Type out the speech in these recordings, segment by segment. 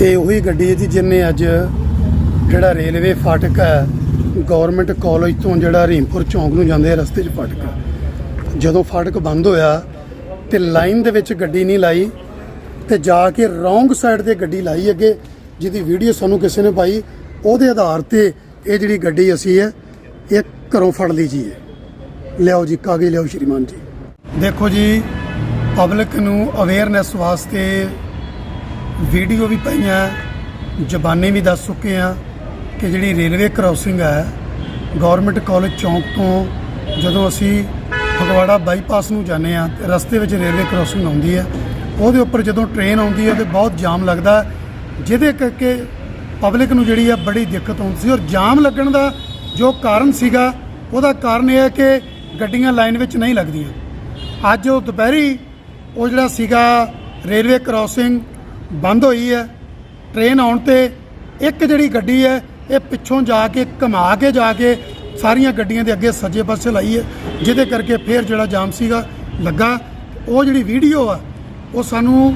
ਇਹ ਉਹੀ ਗੱਡੀ ਹੈ ਜੀ ਜਿਹਨੇ ਅੱਜ ਜਿਹੜਾ ਰੇਲਵੇ ਫਾਟਕ ਹੈ ਗਵਰਨਮੈਂਟ ਕਾਲਜ ਤੋਂ ਜਿਹੜਾ ਰੀਮਪੁਰ ਚੌਂਕ ਨੂੰ ਜਾਂਦੇ ਰਸਤੇ 'ਚ ਫਾਟਕ। ਜਦੋਂ ਫਾਟਕ ਬੰਦ ਹੋਇਆ ਤੇ ਲਾਈਨ ਦੇ ਵਿੱਚ ਗੱਡੀ ਨਹੀਂ ਲਾਈ ਤੇ ਜਾ ਕੇ ਰੋਂਗ ਸਾਈਡ ਤੇ ਗੱਡੀ ਲਾਈ ਅੱਗੇ, ਜਿਹਦੀ ਵੀਡੀਓ ਸਾਨੂੰ ਕਿਸੇ ਨੇ ਪਾਈ, ਉਹਦੇ ਆਧਾਰ ਤੇ ਇਹ ਜਿਹੜੀ ਗੱਡੀ ਅਸੀਂ ਹੈ, ਇਹ ਘਰੋਂ ਫੜ ਲਈ ਜੀ। ਹੈ ਲਿਆਓ ਜੀ, ਕਾਗਜ਼ ਲਿਆਓ ਸ਼੍ਰੀਮਾਨ ਜੀ। ਦੇਖੋ ਜੀ ਪਬਲਿਕ ਨੂੰ ਅਵੇਅਰਨੈਸ ਵਾਸਤੇ ਵੀਡੀਓ ਵੀ ਪਈਆਂ, ਜ਼ਬਾਨੀ ਵੀ ਦੱਸ ਚੁੱਕੇ ਆ ਕਿ ਜਿਹੜੀ ਰੇਲਵੇ ਕ੍ਰਾਸਿੰਗ ਹੈ, ਗਵਰਨਮੈਂਟ ਕਾਲਜ ਚੌਂਕ ਤੋਂ ਜਦੋਂ ਅਸੀਂ ਫਗਵਾੜਾ ਬਾਈਪਾਸ ਨੂੰ ਜਾਂਦੇ ਆ ਤੇ ਰਸਤੇ ਵਿੱਚ ਰੇਲਵੇ ਕ੍ਰਾਸਿੰਗ ਆਉਂਦੀ ਹੈ, ਉਹਦੇ ਉੱਪਰ ਜਦੋਂ ਟ੍ਰੇਨ ਆਉਂਦੀ ਹੈ ਤੇ ਬਹੁਤ ਜਾਮ ਲੱਗਦਾ ਜਿਹਦੇ ਕਰਕੇ ਪਬਲਿਕ ਨੂੰ ਜਿਹੜੀ ਆ ਬੜੀ ਦਿੱਕਤ ਆਉਂਦੀ ਸੀ ਔਰ ਜਾਮ ਲੱਗਣ ਦਾ ਜੋ ਕਾਰਨ ਸੀਗਾ, ਉਹਦਾ ਕਾਰਨ ਇਹ ਹੈ ਕਿ ਗੱਡੀਆਂ ਲਾਈਨ ਵਿੱਚ ਨਹੀਂ ਲੱਗਦੀਆਂ। ਅੱਜ ਉਹ ਦੁਪਹਿਰੀ ਉਹ ਜਿਹੜਾ ਸੀਗਾ ਰੇਲਵੇ ਕ੍ਰਾਸਿੰਗ ਬੰਦ ਹੋਈ ਹੈ। ਟ੍ਰੇਨ ਆਉਣ ਤੇ ਇੱਕ ਜਿਹੜੀ ਗੱਡੀ ਹੈ, ਇਹ ਪਿੱਛੋਂ ਜਾ ਕੇ ਘੁਮਾ ਕੇ ਜਾ ਕੇ ਸਾਰੀਆਂ ਗੱਡੀਆਂ ਦੇ ਅੱਗੇ ਸੱਜੇ ਪਾਸੇ ਲਾਈ ਹੈ। ਜਿਹਦੇ ਕਰਕੇ ਫੇਰ ਜਿਹੜਾ ਜਾਮ ਸੀਗਾ, ਲੱਗਾ। ਉਹ ਜਿਹੜੀ ਵੀਡੀਓ ਆ, ਉਹ ਸਾਨੂੰ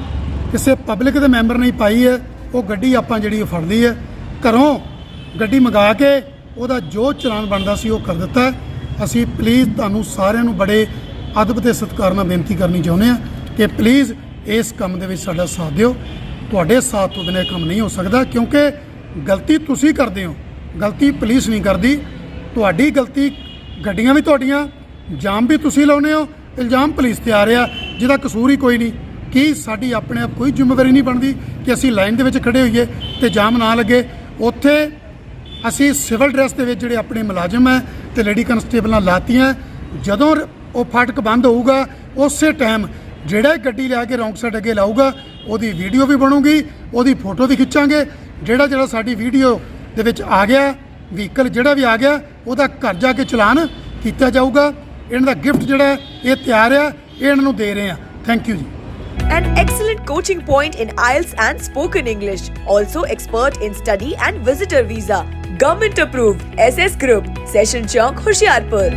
ਕਿਸੇ ਪਬਲਿਕ ਦੇ ਮੈਂਬਰ ਨੇ ਪਾਈ ਹੈ। ਉਹ ਗੱਡੀ ਆਪਾਂ ਜਿਹੜੀ ਉਹ ਫੜ ਲਈ ਹੈ। ਘਰੋਂ ਗੱਡੀ ਮੰਗਾ ਕੇ ਉਹਦਾ ਜੋ ਚਲਾਨ ਬਣਦਾ ਸੀ ਉਹ ਕਰ ਦਿੱਤਾ। ਅਸੀਂ ਪਲੀਜ਼ ਤੁਹਾਨੂੰ ਸਾਰਿਆਂ ਨੂੰ ਬੜੇ ਅਦਬ ਤੇ ਸਤਿਕਾਰ ਨਾਲ ਬੇਨਤੀ ਕਰਨੀ ਚਾਹੁੰਦੇ ਹਾਂ ਕਿ ਪਲੀਜ਼ ਇਸ ਕੰਮ ਦੇ ਵਿੱਚ ਸਾਡਾ ਸਾਥ ਦਿਓ। ਤੁਹਾਡੇ ਸਾਥ ਤੋਂ ਬਿਨਾਂ ਇਹ ਕੰਮ ਨਹੀਂ ਹੋ ਸਕਦਾ ਕਿਉਂਕਿ ਗਲਤੀ ਤੁਸੀਂ ਕਰਦੇ ਹੋ। ਗਲਤੀ ਪੁਲਿਸ ਨਹੀਂ ਕਰਦੀ। ਤੁਹਾਡੀ ਗਲਤੀ ਗੱਡੀਆਂ ਵੀ ਤੁਹਾਡੀਆਂ ਜਾਮ ਵੀ ਤੁਸੀਂ ਲਾਉਨੇ ਹੋ। ਇਲਜ਼ਾਮ ਪੁਲਿਸ ਤੇ ਆ ਰਿਹਾ, ਜਿਹਦਾ ਕਸੂਰ ਹੀ ਕੋਈ ਨਹੀਂ। ਕੀ ਸਾਡੀ ਆਪਣੇ ਆਪ ਕੋਈ ਜ਼ਿੰਮੇਵਾਰੀ ਨਹੀਂ ਬਣਦੀ ਕਿ ਅਸੀਂ ਲਾਈਨ ਦੇ ਵਿੱਚ ਖੜੇ ਹੋਈਏ ਤੇ ਜਾਮ ਨਾ ਲੱਗੇ? ਉੱਥੇ ਅਸੀਂ ਸਿਵਲ ਡਰੈਸ ਦੇ ਵਿੱਚ ਜਿਹੜੇ ਆਪਣੇ ਮੁਲਾਜ਼ਮ ਹੈ ਤੇ ਲੇਡੀ ਕਨਸਟੇਬਲਾਂ ਲਾਤੀਆਂ। ਜਦੋਂ ਉਹ ਫਾਟਕ ਬੰਦ ਹੋਊਗਾ, ਉਸੇ ਟਾਈਮ ਜਿਹੜਾ ਗੱਡੀ ਲਿਆ ਕੇ ਰੌਂਗ ਸਾਈਡ ਅੱਗੇ ਲਾਊਗਾ ਉਹਦੀ ਵੀਡੀਓ ਵੀ ਬਣੂਗੀ ਉਹਦੀ ਫੋਟੋ ਵੀ ਖਿੱਚਾਂਗੇ ਜਿਹੜਾ ਜਿਹੜਾ ਸਾਡੀ ਵੀਡੀਓ ਦੇ ਵਿੱਚ ਆ ਗਿਆ ਵਹੀਕਲ ਜਿਹੜਾ ਵੀ ਆ ਗਿਆ ਉਹਦਾ ਘਰ ਜਾ ਕੇ ਚਲਾਨ ਕੀਤਾ ਜਾਊਗਾ ਇਹਨਾਂ ਦਾ ਗਿਫਟ ਜਿਹੜਾ ਹੈ, ਇਹ ਤਿਆਰ ਆ ਇਹ ਇਹਨਾਂ ਨੂੰ ਦੇ ਰਹੇ ਆ thank you ji An excellent coaching point in IELTS and spoken English. Also expert in study and visitor visa. Government approved. SS Group. Session Chowk, Hoshiarpur.